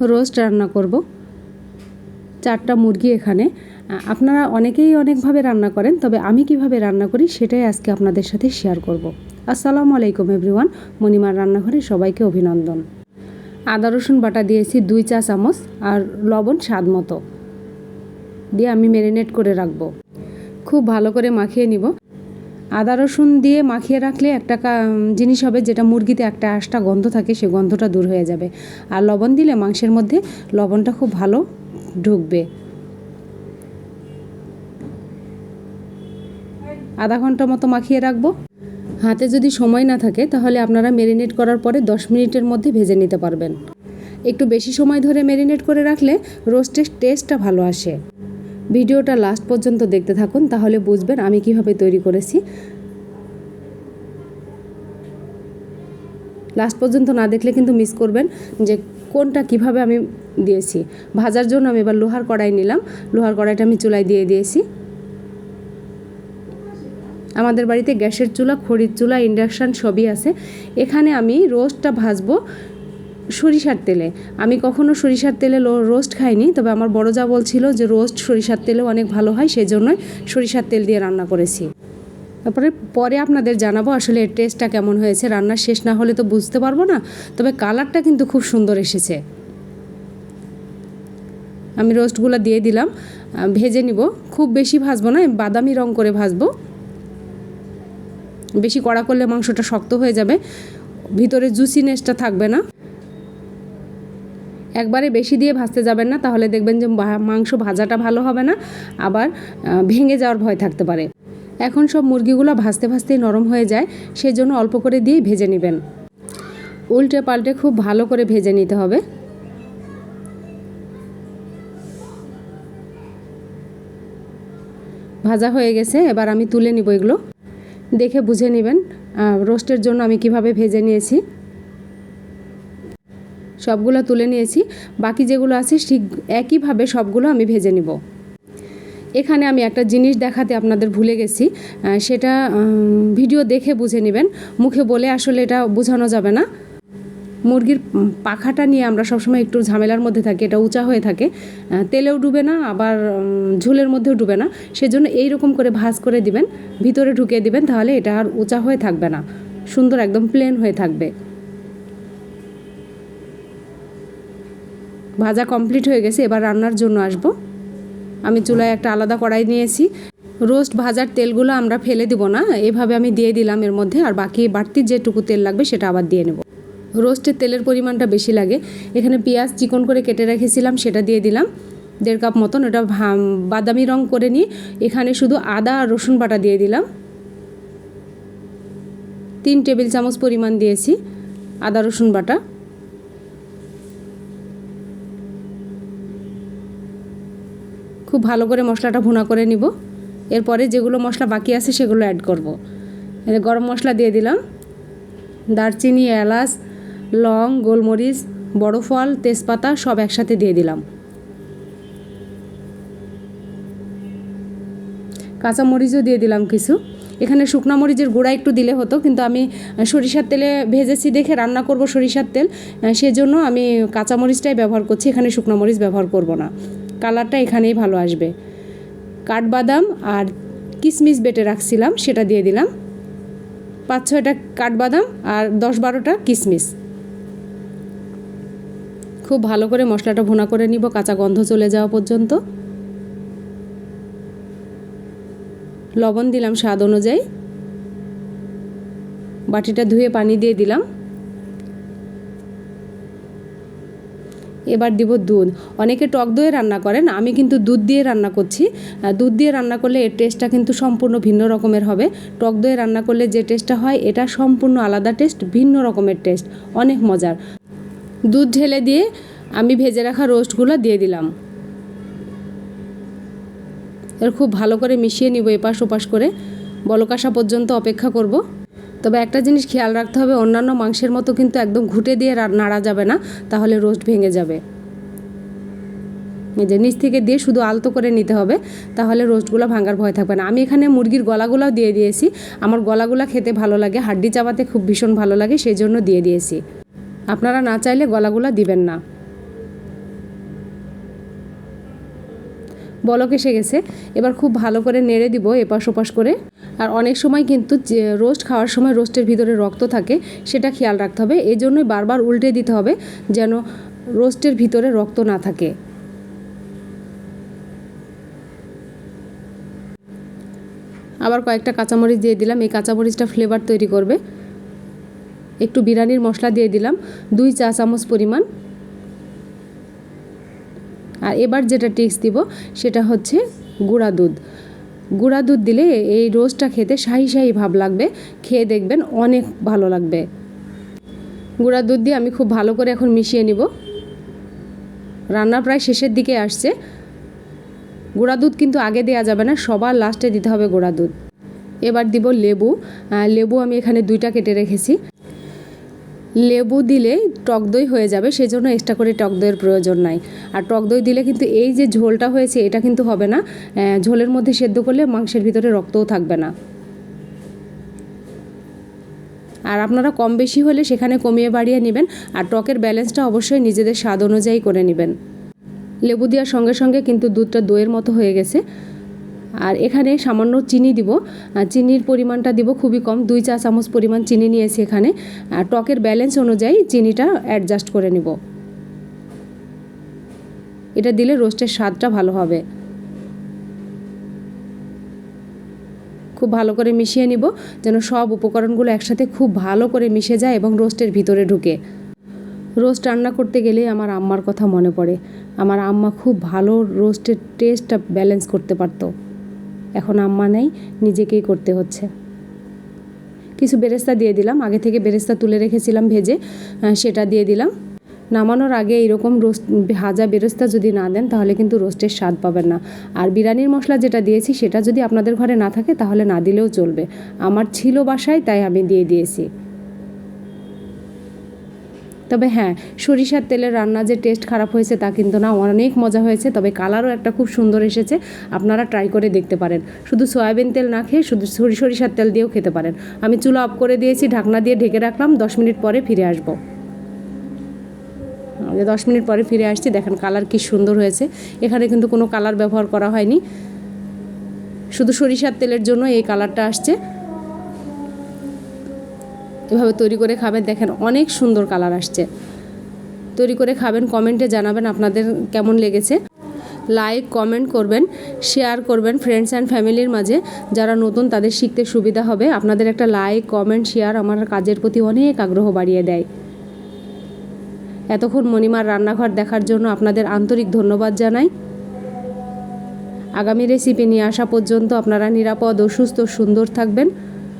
Roast রান্না করব। চারটা মুরগি এখানে। আপনারা অনেকেই অনেকভাবে রান্না করেন, তবে আমি কীভাবে রান্না করি সেটাই আজকে আপনাদের সাথে শেয়ার করব। আসসালামু আলাইকুম এভরিওয়ান মণিমার রান্নাঘরে সবাইকে অভিনন্দন। আদা, রসুন বাটা দিয়েছি দুই চা চামচ আর লবণ স্বাদ মতো। দিয়ে আমি ম্যারিনেট করে রাখব। খুব ভালো করে মাখিয়ে নিব। আদা রসুন দিয়ে মাখিয়ে রাখলে একটা জিনিস হবে যেটা মুরগিতে একটা আশটা গন্ধ থাকে, সে গন্ধটা দূর হয়ে যাবে। আর লবণ দিলে মাংসের মধ্যে লবণটা খুব ভালো ঢুকবে। আধা ঘণ্টা মতো মাখিয়ে রাখব। হাতে যদি সময় না থাকে, তাহলে আপনারা ম্যারিনেট করার পরে দশ মিনিটের মধ্যে ভেজে নিতে পারবেন। একটু বেশি সময় ধরে ম্যারিনেট করে রাখলে রোস্টের টেস্টটা ভালো আসে। ভিডিওটা লাস্ট পর্যন্ত দেখতে থাকুন, তাহলে বুঝবেন আমি কীভাবে তৈরি করেছি। লাস্ট পর্যন্ত না দেখলে কিন্তু মিস করবেন যে কোনটা কীভাবে আমি দিয়েছি। ভাজার জন্য আমি এবার লোহার কড়াই নিলাম। লোহার কড়াইটা আমি চুলায় দিয়ে দিয়েছি। আমাদের বাড়িতে গ্যাসের চুলা, খড়ির চুলা, ইন্ডাকশান সবই আছে। এখানে আমি রোস্টটা ভাজবো। সরিষার তেলে। আমি কখনো সরিষার তেলে রোস্ট খাইনি, তবে আমার বড় যা বলছিল যে রোস্ট সরিষার তেলে অনেক ভালো হয় সেই জন্যই সরিষার তেল দিয়ে রান্না করেছি। তারপরে পরে আপনাদের জানাব আসলে এর টেস্টটা কেমন হয়েছে। রান্না শেষ না হলে তো বুঝতে পারব না, তবে কালারটা কিন্তু খুব সুন্দর এসেছে। আমি রোস্টগুলো দিয়ে দিলাম ভেজে নিব। খুব বেশি ভাজবো না, বাদামি রং করে ভাজবো। বেশি কড়া করলে মাংসটা শক্ত হয়ে যাবে, ভিতরে জুসিনেসটা থাকবে না। একবারে বেশি দিয়ে ভাজতে যাবেন না, তাহলে দেখবেন যে মাংস ভাজাটা ভালো হবে না, আবার ভেঙে যাওয়ার ভয় থাকতে পারে। এখন সব মুরগিগুলো ভাজতে ভাজতেই নরম হয়ে যায় সেই জন্য অল্প করে দিয়ে ভেজে নেবেন। উল্টে পাল্টে খুব ভালো করে ভেজে নিতে হবে। ভাজা হয়ে গেছে, এবার আমি তুলে নিব এগুলো। দেখে বুঝে নেবেন রোস্টের জন্য আমি কীভাবে ভেজে নিয়েছি। সবগুলো তুলে নিয়েছি। বাকি যেগুলো আছে ঠিক একইভাবে সবগুলো আমি ভেজে নিব। এখানে আমি একটা জিনিস দেখাতে আপনাদের ভুলে গেছি। সেটা ভিডিও দেখে বুঝে নেবেন। মুখে বলে আসলে এটা বোঝানো যাবে না। মুরগির পাখাটা নিয়ে আমরা সবসময় একটু ঝামেলার মধ্যে থাকি, এটা উঁচা হয়ে থাকে। তেলেও ডুবে না, আবার ঝোলের মধ্যেও ডুবে না। সেজন্য এই রকম করে ভাজ করে দিবেন, ভিতরে ঢুকিয়ে দিবেন, তাহলে এটা আর উঁচা হয়ে থাকবে না। সুন্দর একদম প্লেন হয়ে থাকবে। ভাজা কমপ্লিট হয়ে গেছে, এবার রান্নার জন্য আসব। আমি চুলায় একটা আলাদা কড়াই নিয়েছি। রোস্ট ভাজার তেলগুলো আমরা ফেলে দিব না, এভাবে আমি দিয়ে দিলাম এর মধ্যে, আর বাকি বাড়তি যেটুকু তেল লাগবে সেটা আবার দিয়ে নেব। রোস্টের তেলের পরিমাণটা বেশি লাগে। এখানে পেঁয়াজ চিকন করে কেটে রেখেছিলাম, সেটা দিয়ে দিলাম। দেড় কাপ মতন, ওটা বাদামি রং করে নিয়ে, এখানে শুধু আদা আর রসুন বাটা দিয়ে দিলাম। তিন টেবিল চামচ পরিমাণ দিয়েছি আদা রসুন বাটা। খুব ভালো করে মশলাটা ভুনা করে নিব। এরপরে যেগুলো মশলা বাকি আছে সেগুলো অ্যাড করব। গরম মশলা দিয়ে দিলাম। দারচিনি, এলাচ, লং, গোলমরিচ বড় ফল তেজপাতা সব একসাথে দিয়ে দিলাম। কাঁচা মরিচও দিয়ে দিলাম কিছু। এখানে শুকনো মরিচের গুঁড়া একটু দিলে হতো, কিন্তু আমি সরিষার তেলে ভেজেছি দেখে রান্না করব সরিষার তেল। সেজন্য আমি কাঁচা মরিচটাই ব্যবহার করছি, এখানে শুকনো মরিচ ব্যবহার করব না। কালারটা এখানেই ভালো আসবে। কাঠবাদাম আর কিশমিশ বেটে রাখছিলাম, সেটা দিয়ে দিলাম। পাঁচ, ছয়টা কাঠবাদাম আর দশ, বারোটা কিশমিশ খুব ভালো করে মশলাটা ভুনা করে নিব, কাঁচা গন্ধ চলে যাওয়া পর্যন্ত। লবণ দিলাম স্বাদ অনুযায়ী। বাটিটা ধুয়ে পানি দিয়ে দিলাম। এবার দিব দুধ। অনেকে টক দইয়ে রান্না করেন, আমি কিন্তু দুধ দিয়ে রান্না করছি। দুধ দিয়ে রান্না করলে এর টেস্টটা কিন্তু সম্পূর্ণ ভিন্ন রকমের হবে। টক দইয়ে রান্না করলে যে টেস্টটা হয়, এটা সম্পূর্ণ আলাদা টেস্ট ভিন্ন রকমের টেস্ট অনেক মজার। দুধ ঢেলে দিয়ে আমি ভেজে রাখা রোস্টগুলো দিয়ে দিলাম। এর খুব ভালো করে মিশিয়ে নিব এপাশ ওপাশ করে। বলক আসা পর্যন্ত অপেক্ষা করব। তবে একটা জিনিস খেয়াল রাখতে হবে, অন্যান্য মাংসের মতো কিন্তু একদম ঘুটে দিয়ে নাড়া যাবে না, তাহলে রোস্ট ভেঙে যাবে। যে নিচ থেকে দিয়ে শুধু আলতো করে নিতে হবে, তাহলে রোস্টগুলো ভাঙার ভয় থাকবে না। আমি এখানে মুরগির গলাগুলাও দিয়ে দিয়েছি, আমার গলাগুলো খেতে ভালো লাগে, হাড্ডি চাপাতে খুব ভীষণ ভালো লাগে সেই জন্য দিয়ে দিয়েছি। আপনারা না চাইলে গলাগুলো দিবেন না। বলক এসে গেছে, এবার খুব ভালো করে নেড়ে দিব এপাশ ওপাশ করে। আর অনেক সময় কিন্তু যে রোস্ট খাওয়ার সময় রোস্টের ভিতরে রক্ত থাকে, সেটা খেয়াল রাখতে হবে। এই জন্যই বারবার উল্টে দিতে হবে যেন রোস্টের ভিতরে রক্ত না থাকে। আবার কয়েকটা কাঁচামরিচ দিয়ে দিলাম। এই কাঁচামরিচটা ফ্লেভার তৈরি করবে। একটু বিরিয়ানির মশলা দিয়ে দিলাম। দুই চা চামচ পরিমাণ। আর এবার যেটা টিক্স দিব, সেটা হচ্ছে গুঁড়া দুধ। গুঁড়া দুধ দিলে এই রোস্টটা খেতে শাহি শাহি ভাব লাগবে, খেয়ে দেখবেন অনেক ভালো লাগবে। গুঁড়া দুধ দিয়ে আমি খুব ভালো করে এখন মিশিয়ে নিব। রান্না প্রায় শেষের দিকে আসছে। গুঁড়া দুধ কিন্তু আগে দেওয়া যাবে না, সবার লাস্টে দিতে হবে গুঁড়া দুধ। এবার দিব লেবু। লেবু আমি এখানে দুইটা কেটে রেখেছি। লেবু দিলে টক দই হয়ে যাবে, সেজন্য এক্সট্রা করে টক দইয়ের প্রয়োজন নাই। আর টক দই দিলে কিন্তু এই যে ঝোলটা হয়েছে, এটা কিন্তু হবে না। ঝোলের মধ্যে সেদ্ধ করলে মাংসের ভিতরে রক্তও থাকবে না। আর আপনারা কম বেশি হলে সেখানে কমিয়ে বাড়িয়ে নেবেন, আর টকের ব্যালেন্সটা অবশ্যই নিজেদের স্বাদ অনুযায়ী করে নেবেন। লেবু দেওয়ার সঙ্গে সঙ্গে কিন্তু দুধটা দইয়ের মতো হয়ে গেছে। আর এখানে সামান্য চিনি দিব। চিনির পরিমাণটা দিব খুবই কম, দুই চা চামচ পরিমাণ চিনি নিয়েছি এখানে। টকের ব্যালেন্স অনুযায়ী চিনিটা অ্যাডজাস্ট করে নিব। এটা দিলে রোস্টের স্বাদটা ভালো হবে। খুব ভালো করে মিশিয়ে নিব, যেন সব উপকরণগুলো একসাথে খুব ভালো করে মিশে যায় এবং রোস্টের ভিতরে ঢুকে। রোস্ট রান্না করতে গেলে আমার আম্মার কথা মনে পড়ে। আমার আম্মা খুব ভালো রোস্টের টেস্টটা ব্যালেন্স করতে পারতো। এখন আম্মা নেই, নিজেকেই করতে হচ্ছে। কিছু বেরেস্তা দিয়ে দিলাম, আগে থেকে বেরেস্তা তুলে রেখেছিলাম ভেজে সেটা দিয়ে দিলাম। নামানোর আগে এইরকম রোস্ট, ভাজা বেরোস্তা যদি না দেন, তাহলে কিন্তু রোস্টের স্বাদ পাবেন না। আর বিরিয়ানির মশলা যেটা দিয়েছি, সেটা যদি আপনাদের ঘরে না থাকে, তাহলে না দিলেও চলবে। আমার ছিল বাসায়, তাই আমি দিয়ে দিয়েছি। তবে হ্যাঁ সরিষার তেলের রান্না যে টেস্ট খারাপ হয়েছে তা কিন্তু না, অনেক মজা হয়েছে। তবে কালারও একটা খুব সুন্দর এসেছে, আপনারা ট্রাই করে দেখতে পারেন। শুধু সয়াবিন তেল না খেয়ে শুধু সরি- সরিষার তেল দিয়েও খেতে পারেন। আমি চুলা অফ করে দিয়েছি, ঢাকনা দিয়ে ঢেকে রাখলাম, দশ মিনিট পরে ফিরে আসব। দশ মিনিট পরে ফিরে আসছি, দেখেন কালার কি সুন্দর হয়েছে। এখানে কিন্তু কোনো কালার ব্যবহার করা হয়নি। শুধু সরিষার তেলের জন্য এই কালারটা আসছে। এভাবে তৈরি করে খাবেন। দেখেন অনেক সুন্দর কালার আসছে। তৈরি করে খাবেন কমেন্টে জানাবেন আপনাদের কেমন লেগেছে। লাইক কমেন্ট করবেন শেয়ার করবেন ফ্রেন্ডস অ্যান্ড ফ্যামিলির মাঝে। যারা নতুন তাদের শিখতে সুবিধা হবে। আপনাদের একটা লাইক কমেন্ট শেয়ার আমার কাজের প্রতি অনেক আগ্রহ বাড়িয়ে দেয়। এতক্ষণ মণিমার রান্নাঘর দেখার জন্য আপনাদের আন্তরিক ধন্যবাদ জানাই। আগামী রেসিপি নিয়ে আসা পর্যন্ত আপনারা নিরাপদ ও সুস্থ সুন্দর থাকবেন।